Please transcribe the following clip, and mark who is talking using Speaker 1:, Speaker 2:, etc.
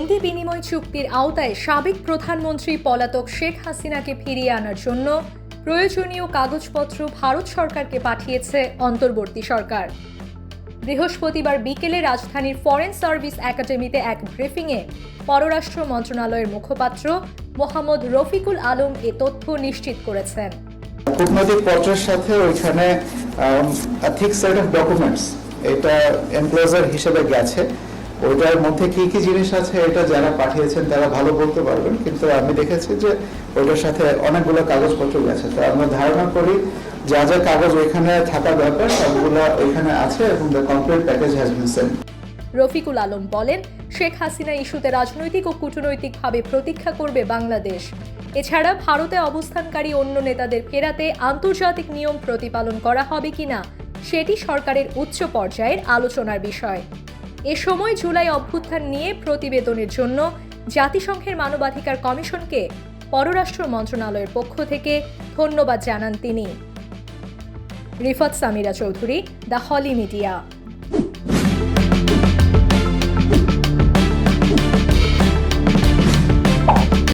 Speaker 1: বন্দি বিনিময় চুক্তির আওতায় সাবেক প্রধানমন্ত্রী পলাতক শেখ হাসিনাকে ফিরিয়ে আনার জন্য প্রয়োজনীয় কাগজপত্র ভারত সরকারকে পাঠিয়েছে অন্তর্বর্তী সরকার। বৃহস্পতিবার বিকেলে রাজধানীর ফরেন সার্ভিস একাডেমিতে এক ব্রিফিংয়ে পররাষ্ট্র মন্ত্রণালয়ের মুখপাত্র মোহাম্মদ রফিকুল আলম এ তথ্য নিশ্চিত করেছেন।
Speaker 2: কূটনৈতিক পত্রের সাথে ওইখানে থিক সেট অফ ডকুমেন্টস এটা এনক্লোজার হিসেবে গেছে। ওইটার মধ্যে কি কি জিনিস আছে এটা যারা পাঠিয়েছেন তারা ভালো বলতে পারবেন, কিন্তু আমি দেখেছি যে ওইটার সাথে অনেকগুলো কাগজপত্র গেছে। তো আমরা ধারণা করি যা যা কাগজ ওইখানে থাকা দরকার, সবগুলো ওইখানে আছে এবং the complete package has been send
Speaker 1: Rafiqul Alam বলেন, শেখ হাসিনা ইস্যুতে রাজনৈতিক ও কূটনৈতিকভাবে প্রতীক্ষা করবে বাংলাদেশ। এছাড়া ভারতে অবস্থানকারী অন্য নেতাদের ফেরাতে আন্তর্জাতিক নিয়ম প্রতিপালন করা হবে কিনা, সেটি সরকারের উচ্চ পর্যায়ের আলোচনার বিষয়। এ সময় জুলাই অভ্যুত্থান নিয়ে প্রতিবেদনের জন্য জাতিসংঘের মানবাধিকার কমিশনকে পররাষ্ট্র মন্ত্রণালয়ের পক্ষ থেকে ধন্যবাদ জানান তিনি। Rifat Samira Chowdhury, the holy media.